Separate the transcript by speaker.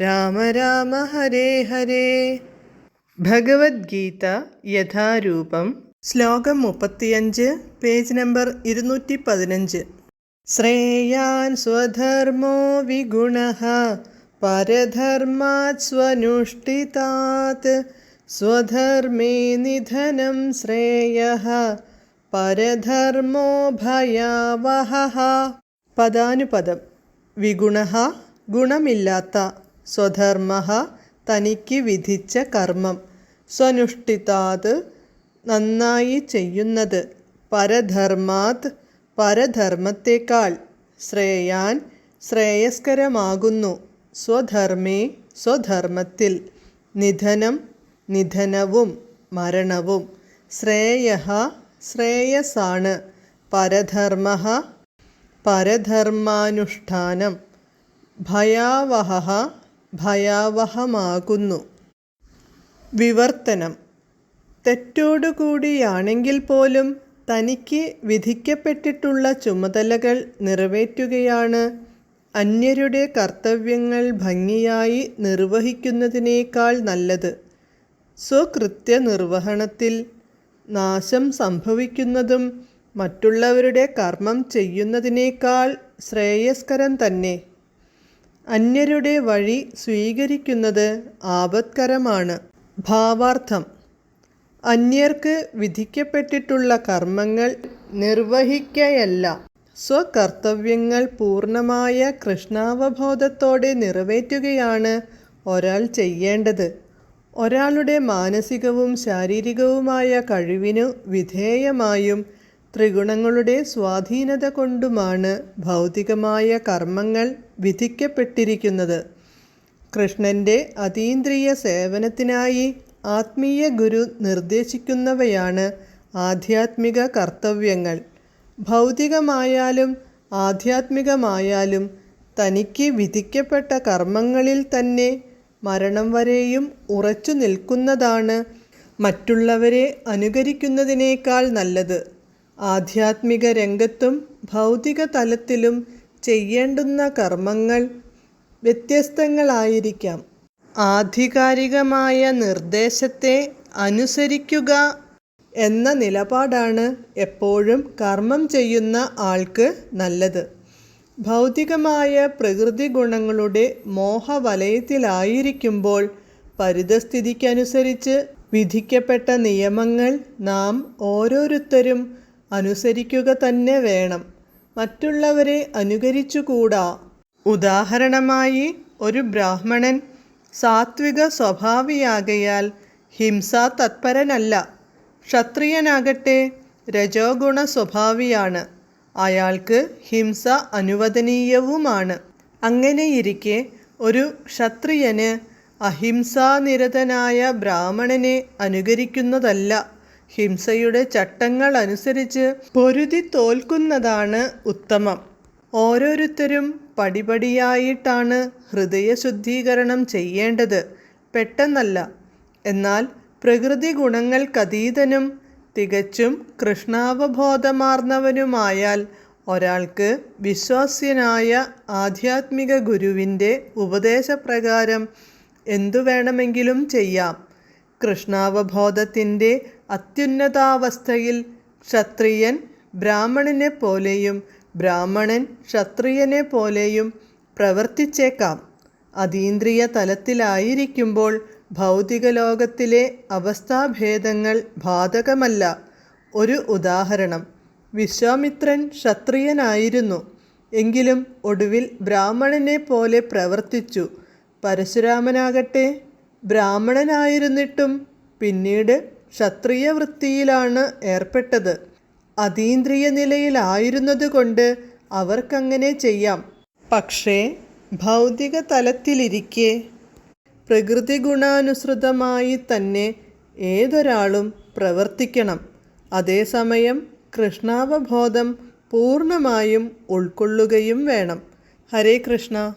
Speaker 1: രാമ രാമ ഹരേ ഹരേ. ഭഗവത്ഗീത യഥാരൂപം. ശ്ലോകം മുപ്പത്തിയഞ്ച് page number ഇരുന്നൂറ്റി പതിനഞ്ച് ശ്രേയാൻ സ്വധർമ്മോ വിഗുണ പരധർമാത് സ്വനുഷ്ഠിതാത്. സ്വധർമ്മേ നിധനം ശ്രേയ പരധർമ്മോ ഭയാവഹ. പദാനുപദം വിഗുണ ഗുണമില്ലാത്ത. സ്വധർമ്മ തനിക്ക് വിധിച്ച കർമ്മം. സ്വനുഷ്ഠിതാത് നന്നായി ചെയ്യുന്നത് പരധർമാത് പരധർമ്മത്തേക്കാൾ ശ്രേയാൻ ശ്രേയസ്കരമാകുന്നു. സ്വധർമ്മേ സ്വധർമ്മത്തിൽ നിധനം നിധനവും മരണവും. ശ്രേയ ശ്രേയസാണ്. പരധർമ്മ പരധർമാനുഷ്ഠാനം. ഭയാവഹ ഭയാവഹമാകുന്നു. വിവർത്തനം. തെറ്റോടുകൂടിയാണെങ്കിൽ പോലും തനിക്ക് വിധിക്കപ്പെട്ടിട്ടുള്ള ചുമതലകൾ നിറവേറ്റുകയാണ്. അന്യരുടെ കർത്തവ്യങ്ങൾ ഭംഗിയായി നിർവഹിക്കുന്നതിനേക്കാൾ നല്ലത്. സ്വകൃത്യ നിർവഹണത്തിൽ നാശം സംഭവിക്കുന്നതും മറ്റുള്ളവരുടെ കർമ്മം ചെയ്യുന്നതിനേക്കാൾ ശ്രേയസ്കരം തന്നെ. അന്യരുടെ വഴി സ്വീകരിക്കുന്നത് ആപത്കരമാണ്. ഭാവാർത്ഥം. അന്യർക്ക് വിധിക്കപ്പെട്ടിട്ടുള്ള കർമ്മങ്ങൾ നിർവഹിക്കയല്ല. സ്വകർത്തവ്യങ്ങൾ പൂർണമായ കൃഷ്ണാവബോധത്തോടെ നിറവേറ്റുകയാണ് ഒരാൾ ചെയ്യേണ്ടത്. ഒരാളുടെ മാനസികവും ശാരീരികവുമായ കഴിവിനു വിധേയമായും ത്രിഗുണങ്ങളുടെ സ്വാധീനത കൊണ്ടുമാണ് ഭൗതികമായ കർമ്മങ്ങൾ വിധിക്കപ്പെട്ടിരിക്കുന്നത്. കൃഷ്ണന്റെ അതീന്ദ്രിയ സേവനത്തിനായി ആത്മീയ ഗുരു നിർദ്ദേശിക്കുന്നവയാണ് ആധ്യാത്മിക കർത്തവ്യങ്ങൾ. ഭൗതികമായാലും ആധ്യാത്മികമായാലും തനിക്ക് വിധിക്കപ്പെട്ട കർമ്മങ്ങളിൽ തന്നെ മരണം വരെയും ഉറച്ചു നിൽക്കുന്നതാണ് മറ്റുള്ളവരെ അനുകരിക്കുന്നതിനേക്കാൾ നല്ലത്. ആധ്യാത്മിക രംഗത്തും ഭൗതിക തലത്തിലും ചെയ്യേണ്ടുന്ന കർമ്മങ്ങൾ വ്യത്യസ്തങ്ങളായിരിക്കാം. ആധികാരികമായ നിർദ്ദേശത്തെ അനുസരിക്കുക എന്ന നിലപാടാണ് എപ്പോഴും കർമ്മം ചെയ്യുന്ന ആൾക്ക് നല്ലത്. ഭൗതികമായ പ്രകൃതി ഗുണങ്ങളുടെ മോഹവലയത്തിലായിരിക്കുമ്പോൾ പരിതസ്ഥിതിക്കനുസരിച്ച് വിധിക്കപ്പെട്ട നിയമങ്ങൾ നാം ഓരോരുത്തരും അനുസരിക്കുക തന്നെ വേണം. മറ്റുള്ളവരെ അനുകരിച്ചുകൂടാ. ഉദാഹരണമായി ഒരു ബ്രാഹ്മണൻ സാത്വിക സ്വഭാവിയാകയാൽ ഹിംസാ തത്പരനല്ല. ക്ഷത്രിയനാകട്ടെ രജോഗുണ സ്വഭാവിയാണ്. അയാൾക്ക് ഹിംസ അനുവദനീയവുമാണ്. അങ്ങനെയിരിക്കെ ഒരു ക്ഷത്രിയന് അഹിംസാനിരതനായ ബ്രാഹ്മണനെ അനുകരിക്കുന്നതല്ല. ഹിംസയുടെ ചട്ടങ്ങൾ അനുസരിച്ച് പൊരുതി തോൽക്കുന്നതാണ് ഉത്തമം. ഓരോരുത്തരും പടിപടിയായിട്ടാണ് ഹൃദയശുദ്ധീകരണം ചെയ്യേണ്ടത്. പെട്ടെന്നല്ല. എന്നാൽ പ്രകൃതി ഗുണങ്ങൾക്കതീതനും തികച്ചും കൃഷ്ണാവബോധമാർന്നവനുമായാൽ ഒരാൾക്ക് വിശ്വാസ്യനായ ആധ്യാത്മിക ഗുരുവിന്റെ ഉപദേശപ്രകാരം എന്തു വേണമെങ്കിലും ചെയ്യാം. കൃഷ്ണാവബോധത്തിന്റെ അത്യുന്നതാവസ്ഥയിൽ ക്ഷത്രിയൻ ബ്രാഹ്മണനെ പോലെയും ബ്രാഹ്മണൻ ക്ഷത്രിയനെ പോലെയും പ്രവർത്തിച്ചേക്കാം. അതീന്ദ്രിയ തലത്തിലായിരിക്കുമ്പോൾ ഭൗതിക ലോകത്തിലെ അവസ്ഥാഭേദങ്ങൾ ബാധകമല്ല. ഒരു ഉദാഹരണം. വിശ്വാമിത്രൻ ക്ഷത്രിയനായിരുന്നു. എങ്കിലും ഒടുവിൽ ബ്രാഹ്മണനെ പോലെ പ്രവർത്തിച്ചു. പരശുരാമനാകട്ടെ ബ്രാഹ്മണനായിരുന്നിട്ടും പിന്നീട് ക്ഷത്രിയ വൃത്തിയിലാണ് ഏർപ്പെട്ടത്. അതീന്ദ്രിയ നിലയിലായിരുന്നതുകൊണ്ട് അവർക്കങ്ങനെ ചെയ്യാം. പക്ഷേ ഭൗതിക തലത്തിലിരിക്കെ പ്രകൃതി ഗുണാനുസൃതമായി തന്നെ ഏതൊരാളും പ്രവർത്തിക്കണം. അതേസമയം കൃഷ്ണാവബോധം പൂർണമായും ഉൾക്കൊള്ളുകയും വേണം. ഹരേ കൃഷ്ണ.